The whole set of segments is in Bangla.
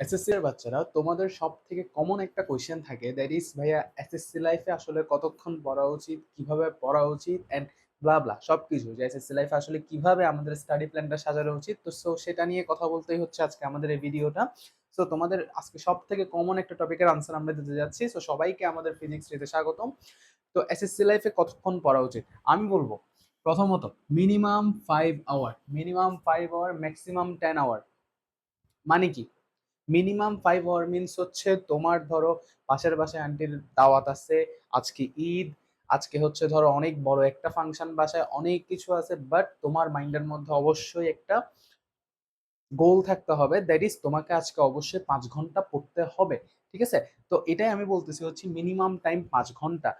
এসএসসি বাচ্চারা তোমাদের সব থেকে কমন একটা কোয়েশ্চেন থাকে দ্যাট ইজ ভাইয়া এসএসসি লাইফে আসলে কতক্ষণ পড়া উচিত? কীভাবে পড়া উচিত? অ্যান্ড ব্লা ব্লা সব কিছু যে এসএসসি লাইফে আসলে কীভাবে আমাদের স্টাডি প্ল্যানটা সাজানো উচিত? তো সো সেটা নিয়ে কথা বলতেই হচ্ছে আজকে আমাদের এই ভিডিওটা সো তোমাদের আজকে সব থেকে কমন একটা টপিকের আনসার আমরা দিতে যাচ্ছি। সো সবাইকে আমাদের ফিজিক্স রিতে স্বাগতম। তো এসএসসি লাইফে কতক্ষণ পড়া উচিত? আমি বলব, প্রথমত minimum five hour minimum five hour maximum ten hour মানে কি? মিনিমাম ফাইভ আওয়ার মিনস হচ্ছে তোমার ধরো পাশের বাসায় আন্টির দাওয়াত আছে, আজকে ঈদ, আজকে হচ্ছে ধরো অনেক বড় একটা ফাংশন বাসায় অনেক কিছু আছে বাট তোমার মাইন্ডের মধ্যে অবশ্যই একটা গোল থাকতে হবে দ্যাট ইজ তোমাকে আজকে অবশ্যই পাঁচ ঘণ্টা পড়তে হবে, ঠিক আছে? তো এটাই আমি বলতেছি হচ্ছে মিনিমাম টাইম পাঁচ ঘণ্টা।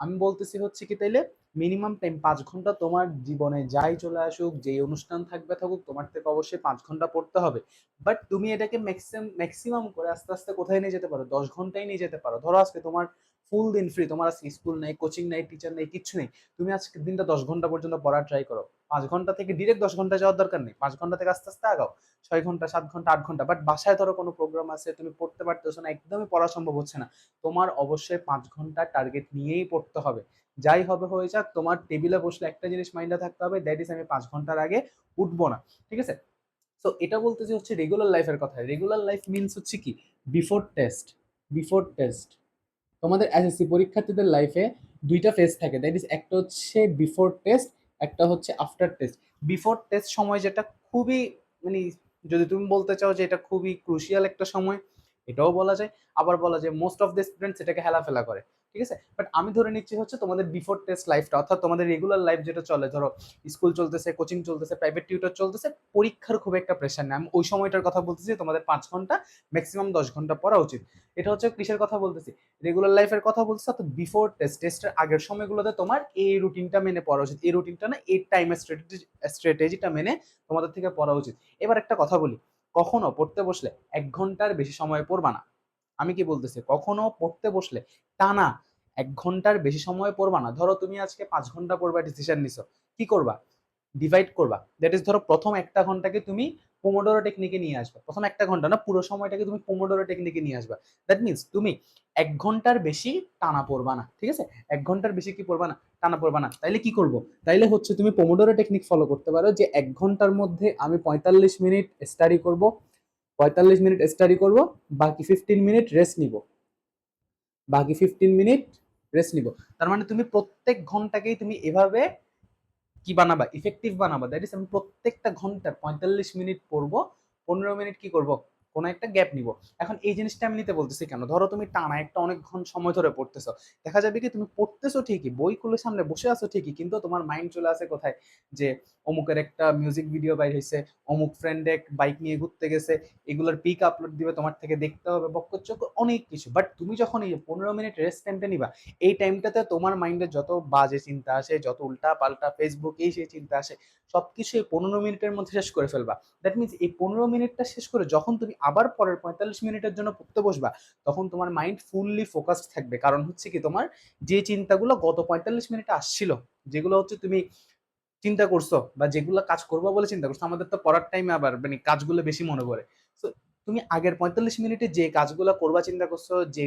আমি বলতেছি হচ্ছে কি, তাইলে মিনিমাম টাইম পাঁচ ঘণ্টা তোমার জীবনে যাই চলে আসুক, যেই অনুষ্ঠান থাকবে থাকুক, তোমার থেকে অবশ্যই পাঁচ ঘণ্টা পড়তে হবে। বাট তুমি এটাকে ম্যাক্সিমাম ম্যাক্সিমাম করে আস্তে আস্তে কোথায় নিয়ে যেতে পারো? দশ ঘন্টায় নিয়ে যেতে পারো। ধরো আজকে তোমার ফুল দিন ফ্রি তোমার আজকে স্কুল নেই কোচিং নেই টিচার নেই, কিছু নেই। তুমি আজকে দিনটা দশ ঘণ্টা পর্যন্ত পড়ার ট্রাই করো। পাঁচ ঘণ্টা থেকে ডিরেক্ট দশ ঘণ্টা যাওয়ার দরকার নেই। পাঁচ ঘণ্টা থেকে আস্তে আস্তে আগাও। ছয় ঘণ্টা, সাত ঘণ্টা, আট ঘণ্টা। বাট বাসায় ধরো কোনো প্রোগ্রাম আছে, তুমি পড়তে পারতেছো না, একদমই পড়া সম্ভব হচ্ছে না। তোমার অবশ্যই পাঁচ ঘণ্টা টার্গেট নিয়েই পড়তে হবে। যাই হবে হয়ে যাক, তোমার টেবিলে বসলে একটা জিনিস মাইন্ডে থাকতে হবে দ্যাট ইজ আমি পাঁচ ঘণ্টার আগে উঠবো না। ঠিক আছে? তো এটা বলতেছি হচ্ছে রেগুলার লাইফের কথা। রেগুলার লাইফ মিনস হচ্ছে কি? বিফোর টেস্ট বিফোর টেস্ট তোমাদের এসএসসি পরীক্ষার্থীদের লাইফে দুইটা ফেজ থাকে। দ্যাট ইজ একটা হচ্ছে বিফোর টেস্ট একটা হচ্ছে আফটার টেস্ট বিফোর টেস্ট সময় যেটা খুবই মানে যদি তুমি বলতে চাও যে এটা খুবই ক্রুশিয়াল একটা সময় এটাও বলা যায়, আবার বলা যায় মোস্ট অফ দ্য স্টুডেন্টস এটাকে হেলাফেলা করে, ঠিক আছে? বাট আমি ধরে নিচ্ছি হচ্ছে তোমাদের বিফোর টেস্ট লাইফটা অর্থাৎ তোমাদের রেগুলার লাইফ যেটা চলে, ধরো স্কুল চলতেছে কোচিং চলতেছে প্রাইভেট টিউটর চলতেছে, পরীক্ষার খুব একটা প্রেশার নেই। আমি ওই সময়টার কথা বলতেছি তোমাদের পাঁচ ঘণ্টা ম্যাক্সিমাম দশ ঘণ্টা পড়া উচিত। এটা হচ্ছে কিসের কথা বলতেছি? রেগুলার লাইফের কথা বলতেছি, অর্থাৎ বিফোর টেস্ট টেস্টের আগের সময়গুলোতে তোমার এই রুটিনটা মেনে পড়া উচিত। এই রুটিনটা না, এই টাইম স্ট্র্যাটেজি স্ট্র্যাটেজিটা মেনে তোমাদের থেকে পড়া উচিত। এবার একটা কথা বলি। কখনো পড়তে বসলে এক ঘণ্টার বেশি সময় পড়বা না। আমি কি বলতেছি? কখনো পড়তে বসলে টানা এক ঘণ্টার বেশি সময় পড়বা না। ধরো তুমি আজকে পাঁচ ঘণ্টা পড়বা ডিসিশন নিছো। কি করবা? ডিভাইড করবা। দ্যাট ইজ ধরো প্রথম একটা ঘন্টাকে তুমি পোমোডোরো টেকনিকে নিয়ে আসবা। প্রথম একটা ঘণ্টা না, পুরো সময়টাকে তুমি পোমোডোরো টেকনিকে নিয়ে আসবা। দ্যাট মিনস তুমি এক ঘণ্টার বেশি টানা পড়বা না, ঠিক আছে? এক ঘণ্টার বেশি কি পড়বা না, টানা পড়বা না। তাইলে কি করব? তাইলে হচ্ছে তুমি পোমোডোরো টেকনিক ফলো করতে পারো যে এক ঘণ্টার মধ্যে আমি পঁয়তাল্লিশ মিনিট স্টাডি করব, পঁয়তাল্লিশ মিনিট স্টাডি করব, বাকি ফিফটিন মিনিট রেস্ট নিব। বাকি ফিফটিন মিনিট রেস্ট নিব। তার মানে তুমি প্রত্যেক ঘন্টাকেই তুমি এভাবে কি বানাবা? ইফেক্টিভ বানাবা। দ্যাট ইস আমি প্রত্যেকটা ঘণ্টার পঁয়তাল্লিশ মিনিট পড়ব, পনেরো মিনিট কি করব? কোনো একটা গ্যাপ নিব। এখন এই জিনিসটা আমি নিতে বলতেছি কেন? ধরো তুমি টানা একটা অনেকক্ষণ সময় ধরে পড়তেছো। দেখা যাবে কি তুমি পড়তেছো ঠিকই, বই খুলে সামনে বসে আছো ঠিকই, কিন্তু তোমার মাইন্ড চলে আসে কোথায়? যে অমুকের একটা মিউজিক ভিডিও বাইর হয়েছে অমুক ফ্রেন্ড এক বাইক নিয়ে ঘুরতে গেছে, এগুলোর পিক আপলোড দিবে, তোমার থেকে দেখতে হবে বক্কচক অনেক কিছু। বাট তুমি যখন এই পনেরো মিনিট রেস্ট টাইমটা নিবা, এই টাইমটাতে তোমার মাইন্ডে যত বাজে চিন্তা আসে, যত উল্টা পাল্টা ফেসবুক এই সেই চিন্তা আসে সব কিছু এই পনেরো মিনিটের মধ্যে শেষ করে ফেলবা। দ্যাট মিনস এই পনেরো মিনিটটা শেষ করে যখন তুমি আবার পরের পঁয়তাল্লিশ মিনিটের জন্য পড়তে বসবা, তখন তোমার মাইন্ড ফুললি ফোকাসড থাকবে। কারণ হচ্ছে কি তোমার যে চিন্তাগুলো গত পঁয়তাল্লিশ মিনিটে আসছিল, যেগুলো হচ্ছে তুমি চিন্তা করছ বা যেগুলো কাজ করব বলে চিন্তা করছ, আমাদের তো পড়ার টাইমে আবার মানে কাজগুলো বেশি মনে পড়ে। তো তুমি আগের পঁয়তাল্লিশ মিনিটে যে কাজগুলো করবা, চিন্তা করছ যে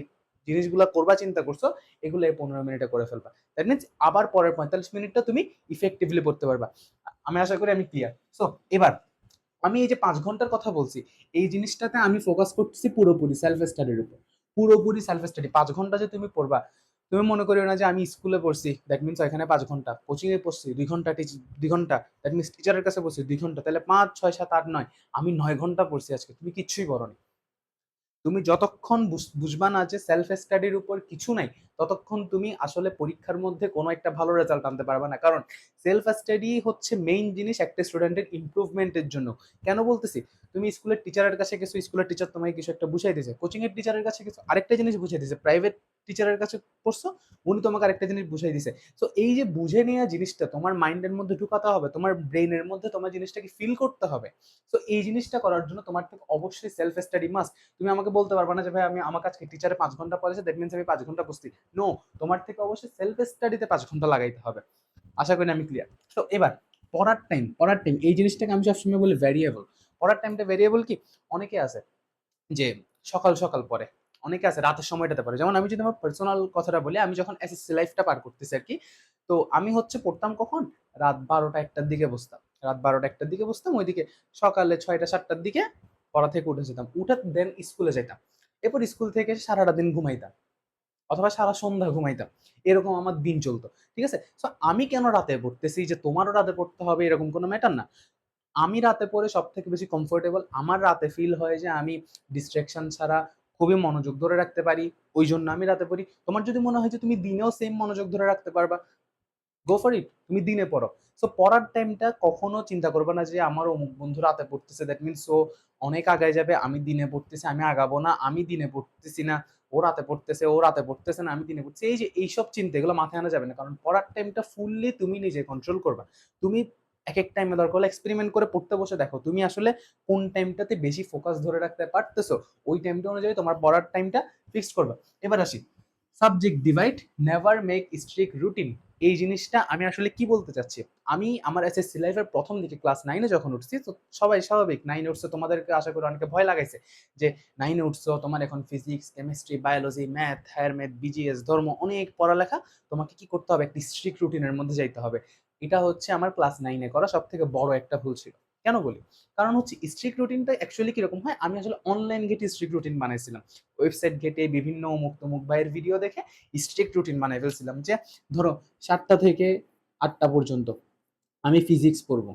জিনিসগুলো করবা, চিন্তা করছ, এগুলো এই পনেরো মিনিটে করে ফেলবা। দ্যাট মিনস আবার পরের পঁয়তাল্লিশ মিনিটটা তুমি ইফেক্টিভলি পড়তে পারবা। আমি আশা করি আমি ক্লিয়ার সো এবার আমি এই যে পাঁচ ঘণ্টার কথা বলছি, এই জিনিসটাতে আমি ফোকাস করতেছি পুরোপুরি সেলফ স্টাডির উপর। পুরোপুরি সেলফ স্টাডি পাঁচ ঘণ্টা যে তুমি পড়বা, তুমি মনে করিও না যে আমি স্কুলে পড়ছি দ্যাট মিনস এখানে পাঁচ ঘণ্টা। কোচিংয়ে পড়ছি, দুই ঘণ্টা টিচ দুই ঘণ্টা। দ্যাট মিনস টিচারের কাছে পড়ছি, দুই ঘণ্টা। তাহলে পাঁচ, ছয়, সাত, আট, নয়। আমি নয় ঘণ্টা পড়ছি আজকে। তুমি কিচ্ছুই পড়নি। তুমি যতক্ষণ বুঝবা না যে সেলফ স্টাডির উপর কিছু নাই, ততক্ষণ তুমি আসলে পরীক্ষার মধ্যে কোনো একটা ভালো রেজাল্ট আনতে পারবে না। কারণ সেলফ স্টাডি হচ্ছে মেইন জিনিস একটা স্টুডেন্টের ইমপ্রুভমেন্টের জন্য। কেন বলতেছি? তুমি স্কুলের টিচারের কাছে কিছু স্কুলের টিচার তোমাকে কিছু একটা বুঝাই দিয়েছে কোচিং এর টিচারের কাছে কিছু আরেকটা জিনিস বুঝাই দিয়েছে প্রাইভেট টিচারের কাছে পড়ছো, উনি তোমাকে আরেকটা জিনিস বুঝাই দিছে তো এই যে বুঝে নেওয়া জিনিসটা তোমার মাইন্ডের মধ্যে ঢুকাতে হবে, তোমার ব্রেইনের মধ্যে তোমার জিনিসটাকে ফিল করতে হবে। তো এই জিনিসটা করার জন্য তোমার থেকে অবশ্যই সেলফ স্টাডি মাস্ট তুমি আমাকে বলতে পারবে না যে, ভাই, আমি আমার কাছে টিচারে পাঁচ ঘণ্টা পড়েছে দ্যাট মিনস আমি পাঁচ ঘণ্টা বসছি নো তোমার থেকে অবশ্যই সেলফ স্টাডিতে পাঁচ ঘণ্টা লাগাইতে হবে। আশা করি আমি ক্লিয়ার তো এবার, পড়ার টাইম পড়ার টাইম এই জিনিসটাকে আমি সবসময় বলি ভ্যারিয়েবল পড়ার টাইমটা ভ্যারিয়েবল কি? অনেকে আছে যে সকাল সকাল পরে অনেকে আছে রাতের সময়টাতে পারে যেমন আমি যদি আমার পার্সোনাল কথাটা বলি, আমি যখন এসএসসি লাইফটা পার করতেছি আর কি, তো আমি হচ্ছে পড়তাম কখন? রাত বারোটা একটার দিকে বসতাম। রাত বারোটা একটার দিকে বসতাম, ওইদিকে সকালে ছয়টা, সাতটার দিকে পড়া থেকে উঠে যেতাম। উঠে দেন স্কুলে যেতাম এরপর স্কুল থেকে এসে সারাটা দিন ঘুমাইতাম। অথবা সারা সন্ধ্যা ঘুমাইতাম। এরকম আমার দিন চলতো, ঠিক আছে? সো আমি কেন রাতে পড়তেছি যে তোমারও রাতে পড়তে হবে, এরকম কোনো ম্যাটার না। আমি রাতে পড়ে সব থেকে বেশি কমফোর্টেবল আমার রাতে ফিল হয় যে আমি ডিস্ট্রাকশন ছাড়া খুবই মনোযোগ ধরে রাখতে পারি, ওই জন্য আমি রাতে পড়ি। তোমার যদি মনে হয় যে তুমি দিনেও সেম মনোযোগ ধরে রাখতে পারবা গো ফর ইট তুমি দিনে পড়ো। সো পড়ার টাইমটা কখনো চিন্তা করবে না যে আমার অমুক বন্ধু রাতে পড়তেছে দ্যাট মিনস ও অনেক আগায় যাবে, আমি দিনে পড়তেছি, আমি আগাবো না, আমি দিনে পড়তেছি না। ও রাতে পড়তেছে ও রাতে পড়তেছে না, আমি দিনে পড়ছি। এই যে এইসব চিন্তা, এগুলো মাথায় আনা যাবে না। কারণ পড়ার টাইমটা ফুললি তুমি নিজে কন্ট্রোল করবা। তুমি এক এক টাইমে দরকার হলে এক্সপেরিমেন্ট করে পড়তে বসে দেখো, তুমি আসলে কোন টাইমটাতে বেশি ফোকাস ধরে রাখতে পারতেছো? ওই টাইমটা অনুযায়ী তোমার পড়ার টাইমটা ফিক্সড করবা। এবার আসি। Subject divide never make strict routine এই জিনিসটা আমি আসলে কি বলতে চাচ্ছি? আমি আমার এসএসসি লাইফের প্রথম দিকে ক্লাস নাইনে যখন উঠছি, তো সবাই স্বাভাবিক নাইনে উঠছে তোমাদেরকে আশা করি অনেকে ভয় লাগাইছে যে নাইনে উঠছো, তোমার এখন physics chemistry biology math higher math BGS ধর্ম অনেক পড়ালেখা, তোমাকে কি করতে হবে? একটি স্ট্রিক রুটিনের মধ্যে যাইতে হবে। এটা হচ্ছে আমার ক্লাস নাইনে করা সব থেকে বড় একটা ভুল ছিল। কেন বলি? কারণ হচ্ছে স্ট্রিক রুটিনটা অ্যাকচুয়ালি কীরকম হয়? আমি আসলে অনলাইন গেটে স্ট্রিক রুটিন বানাইছিলাম। ওয়েবসাইট ঘেটে বিভিন্ন মুক্ত তমুক ভাইয়ের ভিডিও দেখে স্ট্রিক্ট রুটিন বানাই ফেলছিলাম যে, ধরো সাতটা থেকে আটটা পর্যন্ত। আমি ফিজিক্স পড়ব।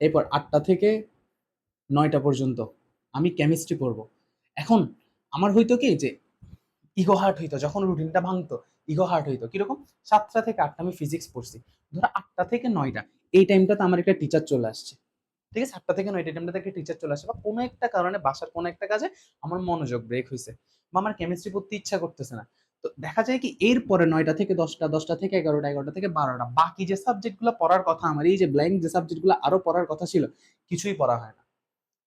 এরপর আটটা থেকে নয়টা পর্যন্ত আমি কেমিস্ট্রি পড়ব। এখন আমার হইতো কি যে ইগো হার্ট হইতো, যখন রুটিনটা ভাঙতো ইগো হার্ট হইতো। কীরকম? সাতটা থেকে আটটা আমি ফিজিক্স পড়ছি। ধরো আটটা থেকে নয়টা, এই টাইমটাতে আমার একটা টিচার চলে আসছে। ঠিক আছে? আটটা থেকে নয়টা টাইমটা একটা টিচার চলে আসে বা কোনো একটা কারণে বাসার কোনো একটা কাজে আমার মনোযোগ ব্রেক হয়েছে বা আমার কেমিস্ট্রি পড়তে ইচ্ছা করতেছে না। তো দেখা যায় কি এরপরে নয়টা থেকে দশটা দশটা থেকে এগারোটা এগারোটা থেকে বারোটা, বাকি যে সাবজেক্টগুলো পড়ার কথা আমার, এই যে ব্ল্যাঙ্ক যে সাবজেক্টগুলো আরও পড়ার কথা ছিল, কিছুই পড়া হয় না।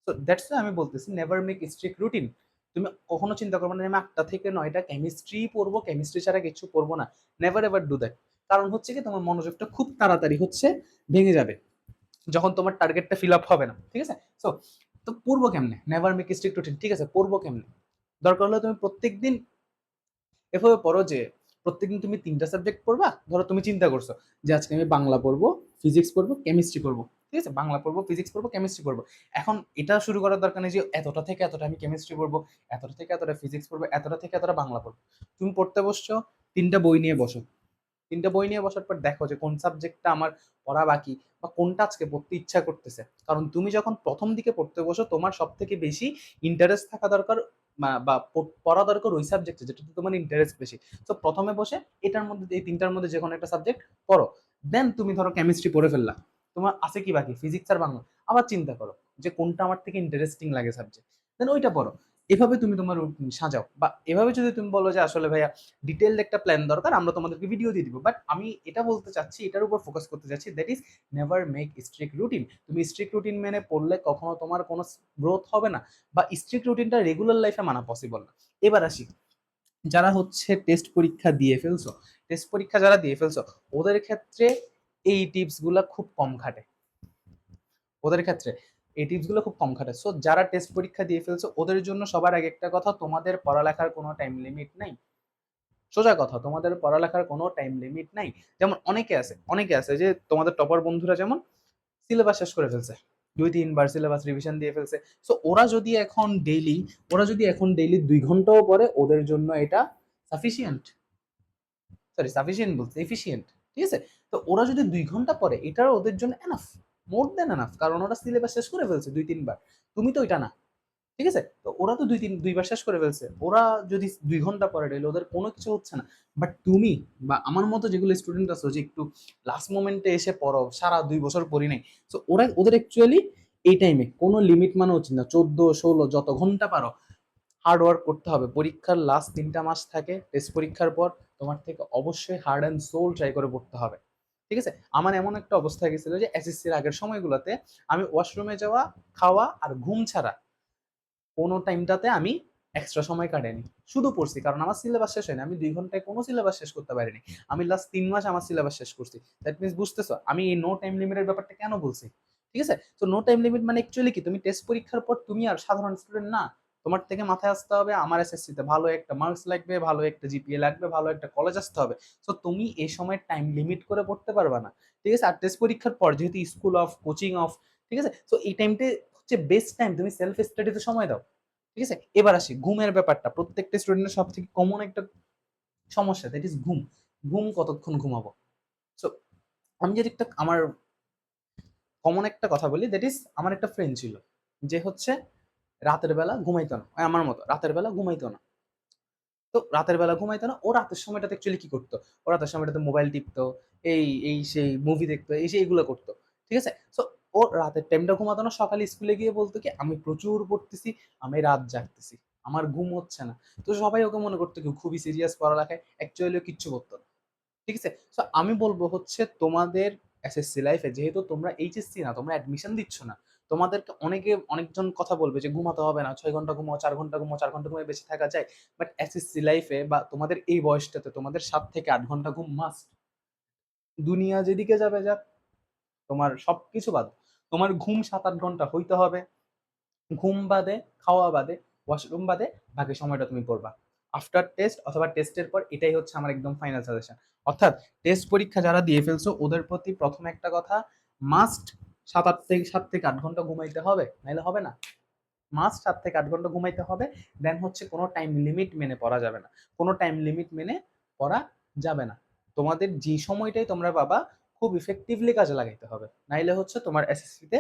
তো দ্যাটস আমি বলতেছি নেভার মেক স্ট্রিক রুটিন তুমি কখনো চিন্তা করবে না, আমি আটটা থেকে নয়টা কেমিস্ট্রি পড়ব কেমিস্ট্রি ছাড়া কিছু পড়ব না। নেভার এভার ডু দ্যাট কারণ হচ্ছে কি, তোমার মনোযোগটা খুব তাড়াতাড়ি হচ্ছে, ভেঙে যাবে। যখন তোমার টার্গেটটা ফিল আপ হবে না, ঠিক আছে? সো তো পড়ব কেমনে? নেভার মেক স্ট্রিক রুটিন ঠিক আছে? পড়ব কেমনে? দরকার হলে তুমি প্রত্যেক দিন এভাবে পড়ো যে প্রত্যেকদিন তুমি তিনটা সাবজেক্ট পড়বা, ধরো তুমি চিন্তা করছ যে আজকে আমি বাংলা পড়ব ফিজিক্স পড়ব কেমিস্ট্রি পড়ব, ঠিক আছে? বাংলা পড়ব ফিজিক্স পড়ব কেমিস্ট্রি পড়ব। এখন এটা শুরু করার দরকার নেই যে এতটা থেকে এতটা আমি কেমিস্ট্রি পড়ব, এতটা থেকে এতটা ফিজিক্স পড়ব, এতটা থেকে এতটা বাংলা পড়ব। তুমি পড়তে বসছো, তিনটা বই নিয়ে বসো। তিনটা বই নিয়ে বসার পর দেখো যে কোন সাবজেক্টটা আমার পড়া বাকি বা কোনটা আজকে পড়তে ইচ্ছা করতেছে। কারণ তুমি যখন প্রথম দিকে পড়তে বসো, তোমার সব থেকে বেশি ইন্টারেস্ট থাকা দরকার বা পড়া দরকার ওই সাবজেক্টে যেটাতে তোমার ইন্টারেস্ট বেশি। তো প্রথমে বসে এটার মধ্যে, এই তিনটার মধ্যে যে কোনো একটা সাবজেক্ট পড়ো। দেন তুমি ধরো কেমিস্ট্রি পড়ে ফেললা। তোমার আছে কি বাকি? ফিজিক্স আর বাংলা। আবার চিন্তা করো যে কোনটা আমার থেকে ইন্টারেস্টিং লাগে সাবজেক্ট দেন ওইটা পড়ো। এভাবে তুমি তোমার সাজাও। বা এভাবে যদি তুমি বলো যে আসলে ভাইয়া ডিটেলড একটা প্ল্যান দরকার, আমরা তোমাদেরকে ভিডিও দিয়ে দিব। বাট আমি এটা বলতে চাচ্ছি, এটার উপর ফোকাস করতে চাচ্ছি that is never make strict routine তুমি স্ট্রিক্ট রুটিন মেনে পড়লে কখনো তোমার কোনো গ্রোথ হবে না, বা স্ট্রিক্ট রুটিনটা রেগুলার লাইফে মানা পসিবল না। এবার আসি, যারা হচ্ছে টেস্ট পরীক্ষা দিয়ে ফেলছো টেস্ট পরীক্ষা যারা দিয়ে ফেলছো, ওদের ক্ষেত্রে এই টিপসগুলো খুব কম খাটে ওদের ক্ষেত্রে এই টিপসগুলো খুব কম খাটে। সো যারা টেস্ট পরীক্ষা দিয়ে ফেলছো, ওদের জন্য সবার আগে একটা কথা, তোমাদের পড়ালেখার কোনো টাইম লিমিট নাই। সোজা কথা, তোমাদের পড়ালেখার কোনো টাইম লিমিট নাই। যেমন অনেকে আছে অনেকে আছে যে তোমাদের টপার বন্ধুরা যেমন সিলেবাস শেষ করে ফেলছে, দুই তিনবার সিলেবাস রিভিশন দিয়ে ফেলছে। সো ওরা যদি এখন ডেইলি ওরা যদি এখন ডেইলি দুই ঘন্টাও পরে ওদের জন্য এটা সাফিসিয়েন্ট সরি সাফিসিয়েন্ট বলছে এফিসিয়েন্ট ঠিক আছে? তো ওরা যদি দুই ঘণ্টা পরে এটা ওদের জন্য এনাফ মোর দেন এনাফ কারণ ওরা সিলেবাস শেষ করে ফেলছে দুই, তিনবার। তুমি তো ওইটা না, ঠিক আছে? তো ওরা তো দুই, তিন, দুইবার শেষ করে ফেলছে। ওরা যদি দুই ঘণ্টা পরে ডেলে ওদের কোনো কিছু হচ্ছে না। বাট তুমি বা আমার মতো যেগুলো স্টুডেন্ট আছো, যে একটু লাস্ট মোমেন্টে এসে পড়ো, সারা দুই বছর পড়ি নাই তো ওরা, ওদের অ্যাকচুয়ালি এই টাইমে কোনো লিমিট মানে উচিত না, চোদ্দ, ষোলো, যত ঘণ্টা পারো হার্ড ওয়ার্ক করতে হবে। পরীক্ষার লাস্ট তিনটা মাস থাকে টেস্ট পরীক্ষার পর তোমার থেকে অবশ্যই হার্ড অ্যান্ড সোল ট্রাই করে পড়তে হবে। ঠিক আছে? আমার এমন একটা অবস্থা গেছিল যে এসএসসির আগের সময়গুলোতে আমি ওয়াশরুমে যাওয়া, খাওয়া আর ঘুম ছাড়া কোনো টাইমটাতে আমি এক্সট্রা সময় কাটেনি শুধু পড়ছি, কারণ আমার সিলেবাস শেষ হয়নি। আমি দুই ঘন্টায় কোনো সিলেবাস শেষ করতে পারিনি। আমি লাস্ট তিন মাস আমার সিলেবাস শেষ করছি। দ্যাট মিনস বুঝতেছো, আমি এই নো টাইম লিমিটের ব্যাপারটা কেন বলছি? ঠিক আছে? তো নো টাইম লিমিট মানে অ্যাকচুয়ালি কি? তুমি টেস্ট পরীক্ষার পর তুমি আর সাধারণ স্টুডেন্ট না। তোমার থেকে মাথায় আসতে হবে, আমার এসএসসিতে ভালো একটা মার্কস লাগবে, ভালো একটা জিপিএ লাগবে, ভালো একটা কলেজ আসতে হবে। সো তুমি এই সময় টাইম লিমিট করে পড়তে পারবা না। ঠিক আছে? আর টেস্ট পরীক্ষার পর যেহেতু স্কুল অফ কোচিং অফ ঠিক আছে? সো এই টাইমটা হচ্ছে বেস্ট টাইম তুমি সেলফ স্টাডিতে সময় দাও। ঠিক আছে? এবার আসি, ঘুমের ব্যাপারটা। প্রত্যেকটা স্টুডেন্টের সব থেকে কমন একটা সমস্যা দ্যাট ইজ ঘুম। ঘুম কতক্ষণ ঘুমাবো? সো আমি যদি একটা, আমার কমন একটা কথা বলি দ্যাট ইজ আমার একটা ফ্রেন্ড ছিল, যে হচ্ছে রাতের বেলা ঘুমাইতো না। আমার মতো, রাতের বেলা ঘুমাইতো না। তো রাতের বেলা ঘুমাইতো না, ও রাতের সময়টাতে অ্যাকচুয়ালি কি করতো? ও রাতের সময়টাতে মোবাইল টিপতো, এই এই সেই মুভি দেখতো, এই সেই এগুলো করতো, ঠিক আছে? সো ও রাতের টাইমটা ঘুমাতো না, সকালে স্কুলে গিয়ে বলতো কি, আমি প্রচুর পড়তেছি, আমি রাত জাগতেছি, আমার ঘুম হচ্ছে না। তো সবাই ওকে মনে করতো কি খুবই সিরিয়াস পড়ালেখায় অ্যাকচুয়ালি কিচ্ছু করতো না। ঠিক আছে? সো আমি বলব হচ্ছে তোমাদের এসএসসি লাইফে যেহেতু তোমরা এইচএসসি না, তোমরা অ্যাডমিশন দিচ্ছ না তোমাদেরকে অনেকে অনেকজন কথা বলবে যে ঘুমাতে হবে না, ছয় ঘণ্টা ঘুমাও, চার ঘণ্টা ঘুমাও, চার ঘণ্টা ঘুমিয়ে বেঁচে থাকা যায়। বাট এসএসসি লাইফে বা তোমাদের এই বয়সটাতে তোমাদের সাত থেকে আট ঘণ্টা ঘুম মাস্ট দুনিয়া যেদিকে যাবে যাক, তোমার সব কিছু বাদ। তোমার ঘুম সাত আট ঘণ্টা হইতে হবে। ঘুম বাদে, খাওয়া বাদে ওয়াশরুম বাদে, বাকি সময়টা তুমি পড়বা আফটার টেস্ট অথবা টেস্টের পর এটাই হচ্ছে আমার একদম ফাইনাল সাজেশন অর্থাৎ টেস্ট পরীক্ষা যারা দিয়ে ফেলছো, ওদের প্রতি প্রথম একটা কথা মাস্ট সাত আট থেকে, সাত থেকে আট ঘণ্টা ঘুমাইতে হবে নাহলে হবে না। মাস সাত থেকে আট ঘণ্টা ঘুমাইতে হবে দেন হচ্ছে কোনো টাইম লিমিট মেনে পড়া যাবে না। কোনো টাইম লিমিট মেনে পড়া যাবে না। তোমাদের যে সময়টাই তোমরা বাবা খুব ইফেক্টিভলি কাজে লাগাইতে হবে। নাইলে হচ্ছে তোমার এসএসসিতে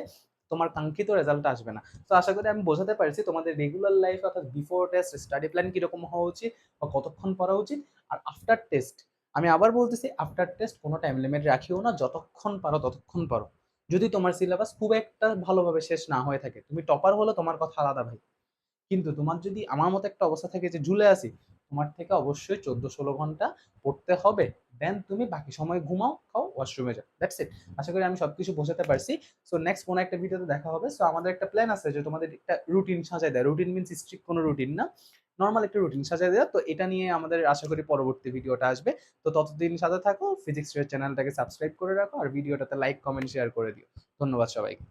তোমার কাঙ্ক্ষিত রেজাল্ট আসবে না। তো আশা করি আমি বোঝাতে পারছি তোমাদের রেগুলার লাইফ অর্থাৎ বিফোর টেস্ট স্টাডি প্ল্যান কীরকম হওয়া উচিত বা কতক্ষণ পড়া উচিত আর আফটার টেস্ট আমি আবার বলতেছি আফটার টেস্ট কোনো টাইম লিমিট রাখিও না, যতক্ষণ পারো ততক্ষণ পারো যদি তোমার সিলেবাস খুব একটা ভালোভাবে শেষ না হয়ে থাকে, তুমি টপার হলো তোমার কথা আলাদা ভাই। কিন্তু তোমার যদি আমার মতো একটা অবস্থা থাকে যে ঝুলে আসি তোমার থেকে অবশ্যই চোদ্দ ষোলো ঘণ্টা পড়তে হবে। দেন তুমি বাকি সময় ঘুমাও, খাও ওয়াশরুমে যাও। দ্যাটস ইট আশা করি আমি সবকিছু বোঝাতে পারছি। সো নেক্সট কোনো একটা ভিডিওতে দেখা হবে। সো আমাদের একটা প্ল্যান আছে যে তোমাদের একটা রুটিন সাজাই দেয়। রুটিন মিনস স্ট্রিক্ট কোনো রুটিন না। নর্মাল একটা রুটিন সাজাই দেওয়া। তো এটা নিয়ে আমাদের আশা করি পরবর্তী ভিডিওটা আসবে। তো ততদিন সাথে থাকো ফিজিক্স চ্যানেলটাকে সাবস্ক্রাইব করে রাখো আর ভিডিওটাতে লাইক কমেন্ট শেয়ার করে দিও। ধন্যবাদ সবাইকে।